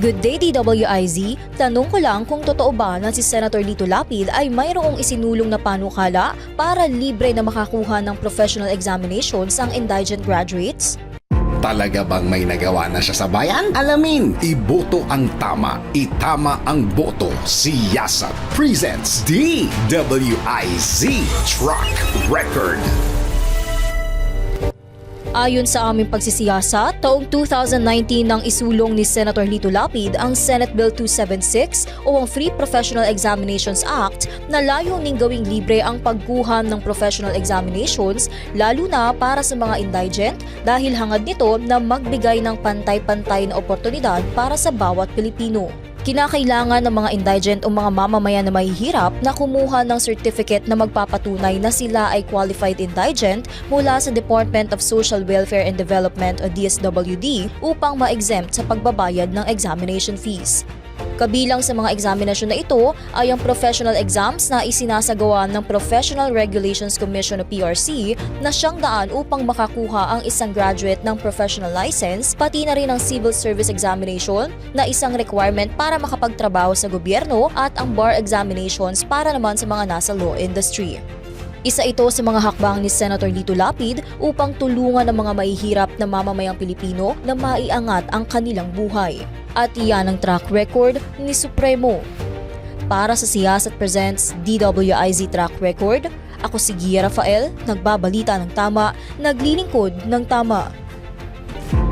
Good day DWIZ, tanong ko lang kung totoo ba na si Senator Lito Lapid ay mayroong isinulong na panukala para libre na makakuha ng professional examinations ang indigent graduates? Talaga bang may nagawa na siya sa bayan? Alamin, iboto ang tama, itama ang boto. Si Yasa presents DWIZ Track Record. Ayon sa aming pagsisiyasa, taong 2019 nang isulong ni Senator Lito Lapid ang Senate Bill 276 o ang Free Professional Examinations Act na layuning gawing libre ang pagkuha ng professional examinations lalo na para sa mga indigent dahil hangad nito na magbigay ng pantay-pantay na oportunidad para sa bawat Pilipino. Kinakailangan ng mga indigent o mga mamamayan na mahihirap na kumuha ng certificate na magpapatunay na sila ay qualified indigent mula sa Department of Social Welfare and Development o DSWD upang ma-exempt sa pagbabayad ng examination fees. Kabilang sa mga examinasyon na ito ay ang professional exams na isinasagawa ng Professional Regulations Commission o PRC na siyang daan upang makakuha ang isang graduate ng professional license, pati na rin ang Civil Service Examination na isang requirement para makapagtrabaho sa gobyerno at ang bar examinations para naman sa mga nasa law industry. Isa ito sa mga hakbang ni Senator Lito Lapid upang tulungan ang mga mahihirap na mamamayang Pilipino na maiangat ang kanilang buhay. At iyan ang track record ni Supremo. Para sa Siyasat Presents DWIZ Track Record, ako si Gia Rafael, nagbabalita ng tama, naglilingkod ng tama.